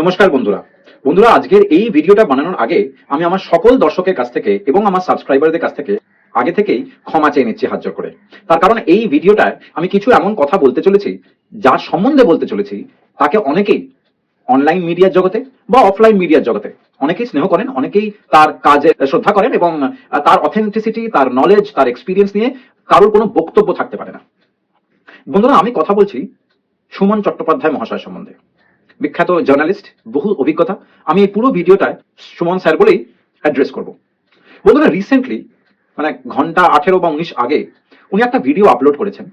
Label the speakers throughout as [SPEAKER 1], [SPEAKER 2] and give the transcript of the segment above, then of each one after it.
[SPEAKER 1] নমস্কার বন্ধুরা। বন্ধুরা, আজকের এই ভিডিওটা বানানোর আগে আমি আমার সকল দর্শকের কাছ থেকে এবং আমার সাবস্ক্রাইবারদের কাছ থেকে আগে থেকেই ক্ষমা চেয়ে নিচ্ছি হাত করে। তার কারণ এই ভিডিওটায় আমি কিছু এমন কথা বলতে চলেছি, যার সম্বন্ধে বলতে চলেছি, তাকে অনেকেই অনলাইন মিডিয়ার জগতে বা অফলাইন মিডিয়ার জগতে অনেকেই স্নেহ করেন, অনেকেই তার কাজে শ্রদ্ধা করেন এবং তার অথেন্টিসিটি তার নলেজ তার এক্সপিরিয়েন্স নিয়ে কারোর কোনো বক্তব্য থাকতে পারে না। বন্ধুরা, আমি কথা বলছি সুমন চট্টোপাধ্যায় মহাশয় সম্বন্ধে। বিখ্যাত জার্নালিস্ট বহু অভিজ্ঞতা, আমি এই পুরো ভিডিওটায় সুমন স্যার বলেই অ্যাড্রেস করব। বন্ধুরা রিসেন্টলি মানে ঘণ্টা আঠেরো বা উনিশ আগে, উনি একটা ভিডিও আপলোড করেছেন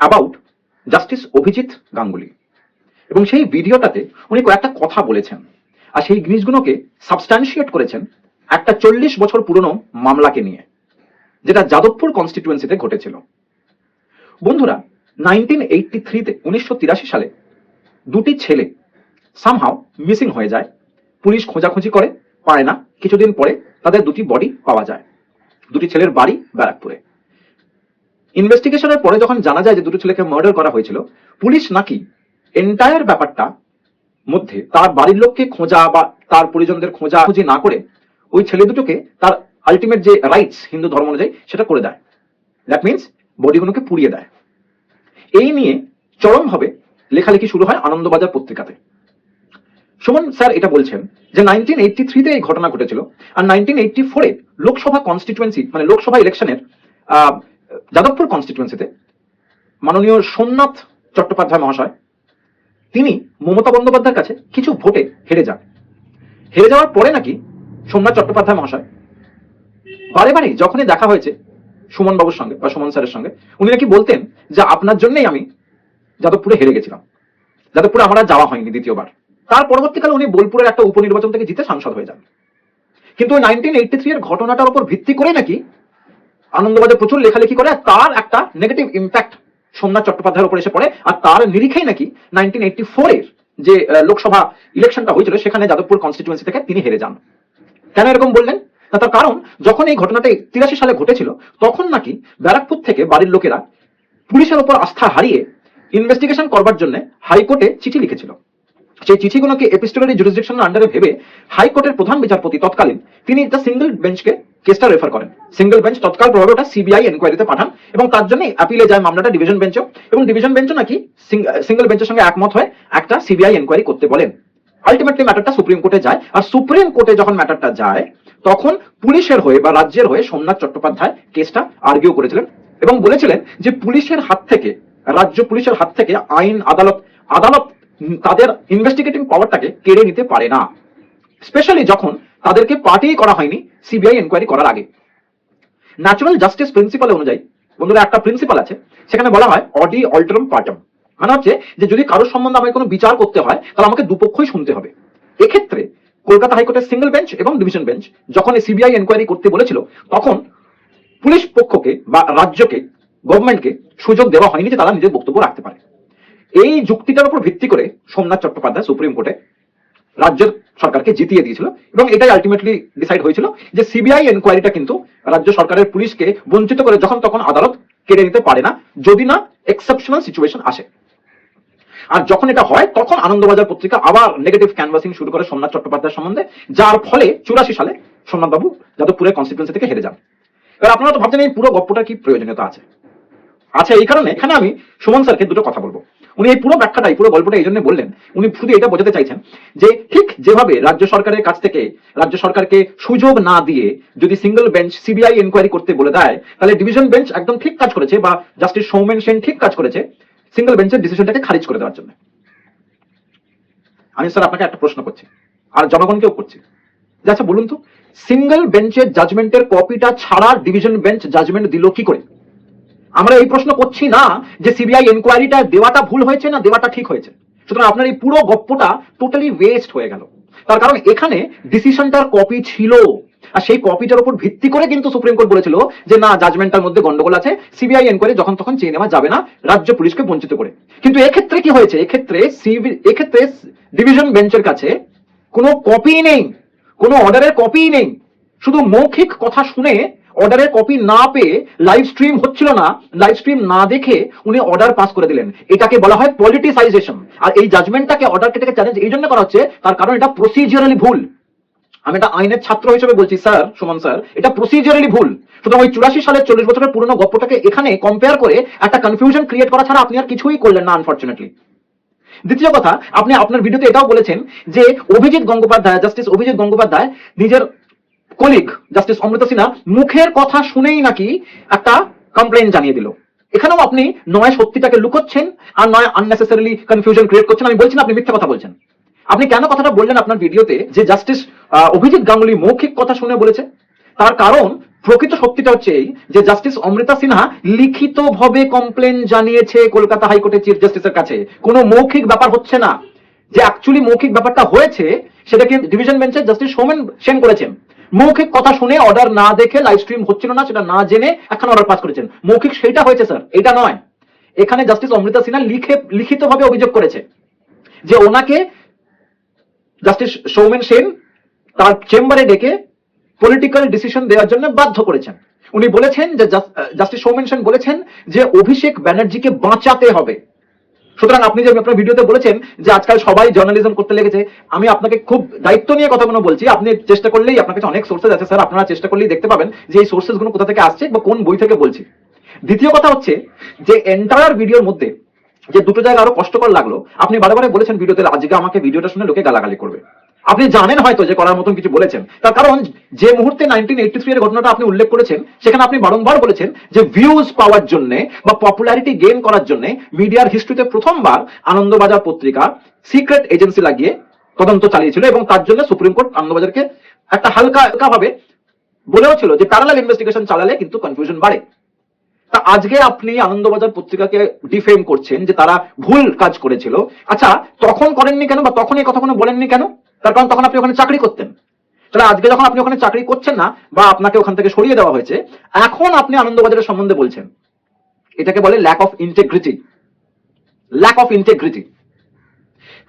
[SPEAKER 1] অ্যাবাউট জাস্টিস অভিজিৎ গাঙ্গুলি। এবং সেই ভিডিওটাতে উনি কয়েকটা কথা বলেছেন। আর সেই জিনিসগুলোকে সাবস্ট্যান্সিয়েট করেছেন একটা চল্লিশ বছর পুরনো মামলাকে নিয়ে, যেটা যাদবপুর কনস্টিটুয়েন্সিতে ঘটেছিল। বন্ধুরা নাইনটিন এইটটি থ্রিতে উনিশশো তিরাশি সালে দুটি ছেলে সামহাও মিসিং হয়ে যায়। পুলিশ খোঁজাখুঁজি করে পায় না। কিছুদিন পরে তাদের দুটি বডি পাওয়া যায়। দুটি ছেলের বাড়ি ব্যারাকপুরে। ইনভেস্টিগেশনের পরে যখন জানা যায় যে দুটো ছেলেকে মার্ডার করা হয়েছিল, পুলিশ নাকি এন্টায়ার ব্যাপারটা মধ্যে তার বাড়ির লোককে খোঁজা বা তার পরিজনদের খোঁজা খুঁজি না করে ওই ছেলে দুটোকে তার আলটিমেট যে রাইটস হিন্দু ধর্ম অনুযায়ী সেটা করে দেয়। দ্যাট মিনস বডিগুলোকে পুড়িয়ে দেয়। এই নিয়ে চরমভাবে লেখালেখি শুরু হয় আনন্দবাজার পত্রিকাতে। সুমন স্যার এটা বলছেন যে নাইনটিন এইটটি থ্রিতে এই ঘটনা ঘটেছিল আর নাইনটিন এইটটি ফোরে লোকসভা কনস্টিটুয়েন্সি মানে লোকসভা ইলেকশনের যাদবপুর কনস্টিটুয়েন্সিতে মাননীয় সোমনাথ চট্টোপাধ্যায় মহাশয়, তিনি মমতা বন্দ্যোপাধ্যায়ের কাছে কিছু ভোটে হেরে যান। হেরে যাওয়ার পরে নাকি সোমনাথ চট্টোপাধ্যায় মহাশয় বারে বারে যখনই দেখা হয়েছে সুমন বাবুর সঙ্গে বা সুমন স্যারের সঙ্গে, উনি নাকি বলতেন যে আপনার জন্যই আমি যাদবপুরে হেরে গেছিলাম। যাদবপুরে আমার আর যাওয়া হয়নি দ্বিতীয়বার। তার পরবর্তীকালে উনি বোলপুরের একটা উপনির্বাচন থেকে জিতে সাংসদ হয়ে যান। কিন্তু নাইনটিন এইটটি থ্রি এর ঘটনাটার উপর ভিত্তি করে নাকি আনন্দবাজার প্রচুর লেখালেখি করে তার একটা নেগেটিভ ইম্প্যাক্ট সোমনাথ চট্টোপাধ্যায়ের উপর এসে পড়ে আর তার নিরিখেই নাকি নাইনটিন এইটটি ফোরের যে লোকসভা ইলেকশনটা হয়েছিল, সেখানে যাদবপুর কনস্টিটুয়েন্সি থেকে তিনি হেরে যান। কেন এরকম বললেন? তার কারণ যখন এই ঘটনাটা তিরাশি সালে ঘটেছিল, তখন নাকি ব্যারাকপুর থেকে বাড়ির লোকেরা পুলিশের ওপর আস্থা হারিয়ে ইনভেস্টিগেশন করবার জন্য হাইকোর্টে চিঠি লিখেছিল। সেই চিঠিগুলোকে এপিস্টোলারি জুরিসডিকশনের আন্ডারে ভেবে হাইকোর্টের প্রধান বিচারপতি তৎকালীন তিনি একটা সিঙ্গেল বেঞ্চকে কেসটা রেফার করেন। সিঙ্গেল বেঞ্চ তৎকাল প্রভাবে ওটা সিবিআই এনকোয়ারিতে পাঠান এবং তার জন্য অ্যাপিলে যায় মামলাটা ডিভিশন বেঞ্চও এবং ডিভিশন বেঞ্চও নাকি সিঙ্গেল বেঞ্চের সঙ্গে একমত হয়ে একটা সিবিআই এনকোয়ারি করতে বলেন। আলটিমেটলি ম্যাটারটা সুপ্রিম কোর্টে যায় আর সুপ্রিম কোর্টে যখন ম্যাটারটা যায়, তখন পুলিশের হয়ে বা রাজ্যের হয়ে সোমনাথ চট্টোপাধ্যায় কেসটা আর্গিউ করেছিলেন এবং বলেছিলেন যে পুলিশের হাত থেকে, রাজ্য পুলিশের হাত থেকে আইন, আদালত আদালত তাদের ইনভেস্টিগেটিং পাওয়ারটাকে কেড়ে নিতে পারে না। স্পেশালি যখন তাদেরকে পার্টি করা হয়নি সিবিআই এনকোয়ারি করার আগে। ন্যাচুরাল জাস্টিস প্রিন্সিপাল অনুযায়ী, বন্ধুরা, একটা প্রিন্সিপাল আছে, সেখানে বলা হয় অডি অল্টারম পার্টম। মানে হচ্ছে যে যদি কারোর সম্বন্ধে আমাকে কোনো বিচার করতে হয়, তাহলে আমাকে দুপক্ষই শুনতে হবে। এক্ষেত্রে কলকাতা হাইকোর্টের সিঙ্গেল বেঞ্চ এবং ডিভিশন বেঞ্চ যখন এই সিবিআই এনকোয়ারি করতে বলেছিল, তখন পুলিশ পক্ষকে বা রাজ্যকে গভর্নমেন্টকে সুযোগ দেওয়া হয়নি যে তারা নিজের বক্তব্য রাখতে পারে। এই যুক্তিটার উপর ভিত্তি করে সোমনাথ চট্টোপাধ্যায় সুপ্রিম কোর্টে রাজ্যের সরকারকে জিতিয়ে দিয়েছিল এবং এটাই আলটিমেটলি ডিসাইড হয়েছিল যে সিবিআই এনকোয়ারিটা কিন্তু রাজ্য সরকারের পুলিশকে বঞ্চিত করে যখন তখন আদালত কেড়ে নিতে পারে না, যদি না এক্সেপশনাল সিচুয়েশন আসে। আর যখন এটা হয়, তখন আনন্দবাজার পত্রিকা আবার নেগেটিভ ক্যানভাসিং শুরু করে সোমনাথ চট্টোপাধ্যায় সম্বন্ধে, যার ফলে চুরাশি সালে সোমনাথ বাবু যাদবপুরের কনস্টিটুয়েন্সি থেকে হেরে যান। এবার আপনারা তো ভাবছেন এই পুরো গল্পটার কি প্রয়োজনীয়তা আছে? আচ্ছা এই কারণে এখানে আমি সুমন স্যারকে দুটো কথা বলব। উনি এই পুরো ব্যাখ্যাটাই, পুরো গল্পটা এই জন্য বললেন, উনি শুধু এটা বোঝাতে চাইছেন যে ঠিক যেভাবে রাজ্য সরকারের কাছ থেকে, রাজ্য সরকারকে সুযোগ না দিয়ে যদি সিঙ্গেল বেঞ্চ সিবিআই এনকোয়ারি করতে বলে দেয়, তাহলে ডিভিশন বেঞ্চ একদম ঠিক কাজ করেছে বা জাস্টিস সৌমেন সেন ঠিক কাজ করেছে সিঙ্গেল বেঞ্চের ডিসিশনটাকে খারিজ করে দেওয়ার জন্য। আমি স্যার আপনাকে একটা প্রশ্ন করছি, আর জনগণকেও করছি। আচ্ছা বলুন তো সিঙ্গল বেঞ্চের জাজমেন্টের কপিটা ছাড়া ডিভিশন বেঞ্চ জাজমেন্ট দিল কি করে? আমরা এই প্রশ্ন করছি না যে সিবিআই এনকোয়ারিটা দেওয়াটা ভুল হয়েছে না দেওয়াটা ঠিক হয়েছে। সুতরাং আপনার এই পুরো গপ্পটা টোটালি ওয়েস্ট হয়ে গেল। তার কারণ এখানে ডিসিশনটার কপি ছিল। আর সেই কপিটার উপর ভিত্তি করে কিন্তু সুপ্রিম কোর্ট বলেছিল যে না জাজমেন্টটার মধ্যে গন্ডগোল আছে। সিবিআই এনকোয়ারি যখন তখন চেয়ে নেওয়া যাবে না, রাজ্য পুলিশকে বঞ্চিত করে। কিন্তু এক্ষেত্রে কি হয়েছে? এক্ষেত্রে সিবি এক্ষেত্রে ডিভিশন বেঞ্চের কাছে কোনো কপি নেই। কোনো অর্ডারের কপি নেই। শুধু মৌখিক কথা শুনে অর্ডারের কপি না পেয়ে লাইভ স্ট্রিম হচ্ছিল না লাইভ স্ট্রিম না দেখে উনি অর্ডার পাস করে দিলেন। এটাকে বলা হয় পলিটিসাইজেশন আর এই জাজমেন্টটাকে অর্ডারকে থেকে চ্যালেঞ্জ এই জন্য করা হচ্ছে, তার কারণ এটা প্রসিজিওরালি ভুল। আমি এটা আইনের ছাত্র হিসেবে বলছি স্যার সুমন স্যার এটা প্রসিজিওরালি ভুল। সুতরাং ওই চুরাশি সালের চল্লিশ বছরের পুরনো গল্পটাকে এখানে কম্পেয়ার করে একটা কনফিউশন ক্রিয়েট করা ছাড়া আপনি আর কিছুই করলেন না আনফর্চুনেটলি দ্বিতীয় কথা, আপনি আপনার ভিডিওতে এটাও বলেছেন যে অভিজিৎ গঙ্গোপাধ্যায় জাস্টিস অভিজিৎ গঙ্গোপাধ্যায় নিজের কলিগ, জাস্টিস অমৃতা সিনহা, মুখের কথা শুনেই নাকি একটা কমপ্লেন জানিয়ে দিল। এখানেও আপনি নয় সত্যিটাকে লুকোচ্ছেন আর নয় আননেসেসারিলি কনফিউশন ক্রিয়েট করছেন। আমি বলছি না, আপনি মিথ্যা কথা বলছেন। আপনি কেন কথাটা বললেন আপনার ভিডিওতে যে জাস্টিস অভিজিৎ গাঙ্গুলি মৌখিক কথা শুনে বলেছে? তার কারণ প্রকৃত সত্যিটা হচ্ছে এই যে জাস্টিস অমৃতা সিনহা লিখিতভাবে কমপ্লেন জানিয়েছে কলকাতা হাইকোর্টের চিফ জাস্টিসের কাছে। কোনো মৌখিক ব্যাপার হচ্ছে না। যে অ্যাকচুয়ালি মৌখিক ব্যাপারটা হয়েছে, সেটাকে ডিভিশন বেঞ্চের জাস্টিস সৌমেন সেন করেছেন। মৌখিক কথা শুনে অর্ডার না দেখে লাইভ স্ট্রিম হচ্ছিল না, সেটা না জেনে এখন অর্ডার পাস করেছেন। মৌখিক সেটা হয়েছে স্যার এটা নয়। এখানে জাস্টিস অমৃতা সিনহা লিখে, লিখিতভাবে অভিযোগ করেছে যে ওনাকে জাস্টিস সৌমেন সেন তার চেম্বারে ডেকে পলিটিক্যাল ডিসিশন দেওয়ার জন্য বাধ্য করেছেন। উনি বলেছেন যে জাস্টিস সৌমেন সেন বলেছেন যে অভিষেক ব্যানার্জিকে বাঁচাতে হবে। সুতরাং আপনি যে আপনার ভিডিওতে বলেছেন যে আজকাল সবাই জার্নালিজম করতে লেগেছে, আমি আপনাকে খুব দায়িত্ব নিয়ে কথাগুলো বলছি। আপনি চেষ্টা করলেই আপনার কাছে অনেক সোর্সেস আছে, স্যার। আপনারা চেষ্টা করলেই দেখতে পাবেন যে এই সোর্সেসগুলো কোথা থেকে আসছে বা কোন বই থেকে বলছি। দ্বিতীয় কথা হচ্ছে যে এন্টায়ার ভিডিওর মধ্যে যে দুটো জায়গা আরও কষ্টকর লাগল, আপনি বারে বারে বলেছেন ভিডিওতে, আজকে আমাকে ভিডিওটা শুনে লোকে গালাগালি করবে। আপনি জানেন হয়তো যে করার মতন কিছু বলেছেন। তার কারণ যে মুহূর্তে নাইনটিন এইটি থ্রি এর ঘটনাটা আপনি উল্লেখ করেছেন, সেখানে আপনি বারংবার বলেছেন যে ভিউজ পাওয়ার জন্য বা পপুলারিটি গেইন করার জন্য মিডিয়ার হিস্ট্রিতে প্রথমবার আনন্দবাজার পত্রিকা সিক্রেট এজেন্সি লাগিয়ে তদন্ত চালিয়েছিল এবং তার জন্য সুপ্রিম কোর্ট আনন্দবাজারকে একটা হালকা হালকা ভাবে বলেও ছিল যে প্যারালাল ইনভেস্টিগেশন চালালে কিন্তু কনফিউশন বাড়ে। তা আজকে আপনি আনন্দবাজার পত্রিকাকে ডিফেম করছেন যে তারা ভুল কাজ করেছিল। আচ্ছা তখন করেননি কেন বা তখন এই কথা কোনো বলেননি কেন? তার কারণ তখন আপনি ওখানে চাকরি করতেন। তাহলে আজকে যখন আপনি ওখানে চাকরি করছেন না, বা আপনাকে ওখান থেকে সরিয়ে দেওয়া হয়েছে, এখন আপনি আনন্দবাজারের সম্বন্ধে বলছেন। এটাকে বলে lack of integrity lack of integrity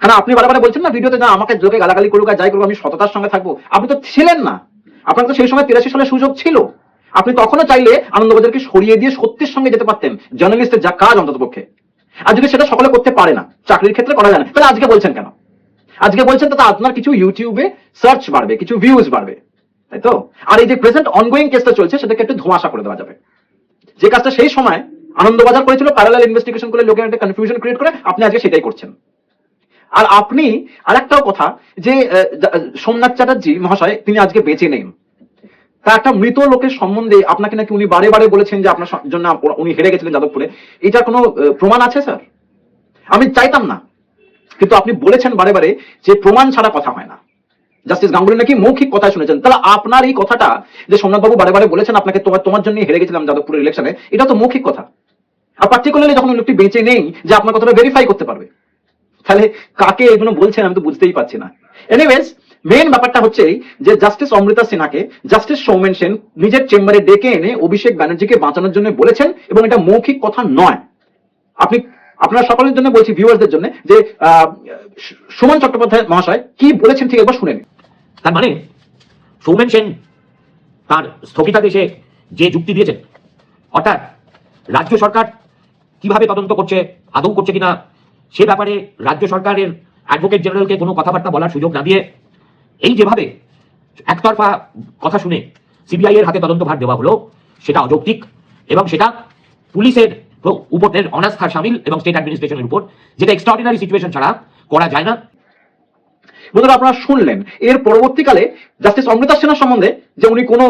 [SPEAKER 1] কারণ আপনি বারে বারে বলছেন না ভিডিওতে, না, আমাকে লোকে গালাগালি করুক আর যাই করুক, আমি সততার সঙ্গে থাকব। আপনি তো ছিলেন না। আপনার তো সেই সময় তিরাশি সালে সুযোগ ছিল। আপনি তখনও চাইলে আনন্দবাজারকে সরিয়ে দিয়ে সত্যের সঙ্গে যেতে পারতেন জার্নালিস্টের যা কাজ অন্তত পক্ষে আর যদি সেটা সকলে করতে পারে না, চাকরির ক্ষেত্রে করা যায় না, তাহলে আজকে বলছেন কেন? আজকে বলছেন তাতে আপনার কিছু ইউটিউবে সার্চ বাড়বে, কিছু ভিউজ বাড়বে, তাই তো? আর এই যে প্রেজেন্ট অনগোয়িং কেসটা চলছে, সেটাকে একটু ধোঁয়াশা করে দেওয়া যাবে। যে কাজটা সেই সময় আনন্দবাজার করেছিল প্যারালাল ইনভেস্টিগেশন করে লোকের একটা কনফিউশন ক্রিয়েট করে, আপনি আজকে সেটাই করছেন। আর আপনি আরেকটাও কথা যে সোমনাথ চ্যাটার্জি মহাশয়, তিনি আজকে বেঁচে নেই। তা একটা মৃত লোকের সম্বন্ধে আপনাকে নাকি উনি বারে বারে বলেছেন যে আপনার জন্য উনি হেরে গেছিলেন যাদবপুরে? এটার কোনো প্রমাণ আছে, স্যার? আমি চাইতাম না। কিন্তু আপনি বলেছেন বারে বারে যে প্রমাণ ছাড়া কথা হয় না। জাস্টিস গাঙ্গুলি নাকি মৌখিক কথা শুনেছেন। তাহলে আপনার এই কথাটা যে সোমনাথবাবু বারে বারে বলেছেন আপনাকে তোমার তোমার জন্য হেরে গেছিলাম যাদবপুরের ইলেকশনে এটা তো মৌখিক কথা। আর পার্টিকুলারলি যখন লোকটি বেঁচে নেই যে আপনার কথাটা ভেরিফাই করতে পারবে। তাহলে কাকে এগুলো বলছেন আমি তো বুঝতেই পারছি না। এনিওয়েজ মেন ব্যাপারটা হচ্ছে যে জাস্টিস অমৃতা সিনহাকে জাস্টিস সৌমেন সেন নিজের চেম্বারে ডেকে এনে অভিষেক ব্যানার্জিকে বাঁচানোর জন্য বলেছেন এবং এটা মৌখিক কথা নয়। আপনি আপনারা সকলের জন্য বলছি ভিউয়ারদের জন্য যে সুমন চট্টোপাধ্যায় মহাশয় কি বলেছেন ঠিক একবার শুনে নিন।
[SPEAKER 2] তার মানে সৌমেন সেন তার স্থগিতাদেশে যে যুক্তি দিয়েছেন, অর্থাৎ রাজ্য সরকার কীভাবে তদন্ত করছে, আদৌ করছে কিনা, সে ব্যাপারে রাজ্য সরকারের অ্যাডভোকেট জেনারেলকে কোনো কথাবার্তা বলার সুযোগ না দিয়ে এই যেভাবে একতরফা কথা শুনে সিবিআই এর হাতে তদন্তভার দেওয়া হলো, সেটা অযৌক্তিক এবং সেটা পুলিশের উপরের অনাস্থা সামিল এবং স্টেট অ্যাডমিনিস্ট্রেশনের উপর, যেটা এক্সট্রাঅর্ডিনারি সিচুয়েশন ছাড়া করা যায় না।
[SPEAKER 1] বন্ধুরা, আপনারা শুনলেন। এর পরবর্তীকালে জাস্টিস অমৃতা সেনার সম্বন্ধে যে উনি কোনো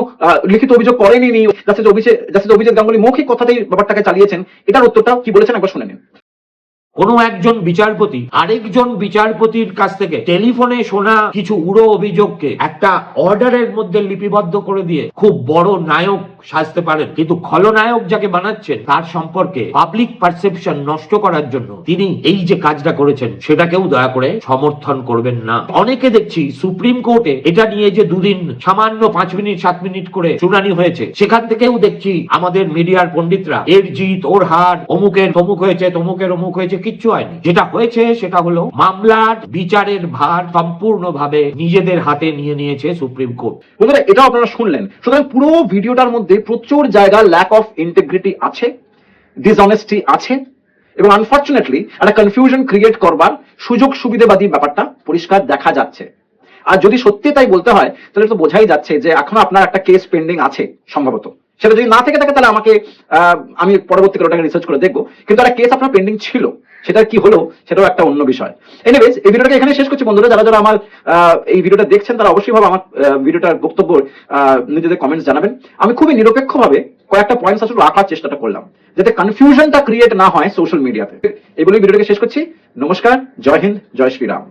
[SPEAKER 1] লিখিত অভিযোগ করেনি জাস্টিস অভিষেক জাস্টিস অভিজিৎ গাঙ্গুলি মৌখিক কথাতেই ব্যাপারটাকে চালিয়েছেন, এটার উত্তরটা কি বলেছেন একবার শুনে নিন।
[SPEAKER 2] কোনো একজন বিচারপতি আরেকজন বিচারপতির কাছ থেকে টেলিফোনে শোনা কিছু উড়ো অভিযোগকে একটা অর্ডারের মধ্যে লিপিবদ্ধ করে দিয়ে খুব বড় নায়ক সাজতে পারেন। কিন্তু খলনায়ক যাকে বানাচ্ছেন, তার সম্পর্কে পাবলিক পারসেপশন নষ্ট করার জন্য তিনি এই যে কাজটা করেছেন, সেটাকেও দয়া করে সমর্থন করবেন না। অনেকে দেখছি সুপ্রিম কোর্টে এটা নিয়ে যে দুদিন সামান্য পাঁচ মিনিট, সাত মিনিট করে শুনানি হয়েছে, সেখান থেকেও দেখছি আমাদের মিডিয়ার পণ্ডিতরা এর জিত ওর হার অমুকের তমুক হয়েছে, তমুকের অমুক হয়েছে কিচ্ছু হয়নি। যেটা হয়েছে সেটা হলো মামলার বিচারের ভার সম্পূর্ণভাবে নিজেদের হাতে নিয়ে নিয়েছে সুপ্রিম কোর্ট।
[SPEAKER 1] বন্ধুরা, এটাও আপনারা শুনলেন। সুতরাং পুরো ভিডিওটার মধ্যে প্রচুর জায়গা ল্যাক অফ ইন্টিগ্রিটি আছে ডিসঅনেস্টি আছে, এবং আনফর্চুনেটলি একটা কনফিউশন ক্রিয়েট করবার সুযোগ সুবিধাবাদী ব্যাপারটা পরিষ্কার দেখা যাচ্ছে। আর যদি সত্যি তাই বলতে হয়, তাহলে তো বোঝাই যাচ্ছে যে এখনও আপনার একটা কেস পেন্ডিং আছে সম্ভবত। সেটা যদি না থেকে থাকে, তাহলে আমাকে আমি পরবর্তীকালে ওটাকে রিসার্চ করে দেখব। কিন্তু একটা কেস আপনার পেন্ডিং ছিল। সেটা কি হলো সেটাও একটা অন্য বিষয়। এনিওয়েজ এই ভিডিওটাকে এখানে শেষ করছি বন্ধুরা। যারা যারা আমার এই ভিডিওটা দেখছেন, তারা অবশ্যই ভাবে আমার ভিডিওটার বক্তব্য নিজেদের কমেন্টস জানাবেন। আমি খুবই নিরপেক্ষভাবে কয়েকটা পয়েন্টস আসলে রাখার চেষ্টাটা করলাম, যাতে কনফিউশনটা ক্রিয়েট না হয় সোশ্যাল মিডিয়াতে এই ভিডিওটাকে শেষ করছি। নমস্কার, জয় হিন্দ, জয় শ্রীরাম।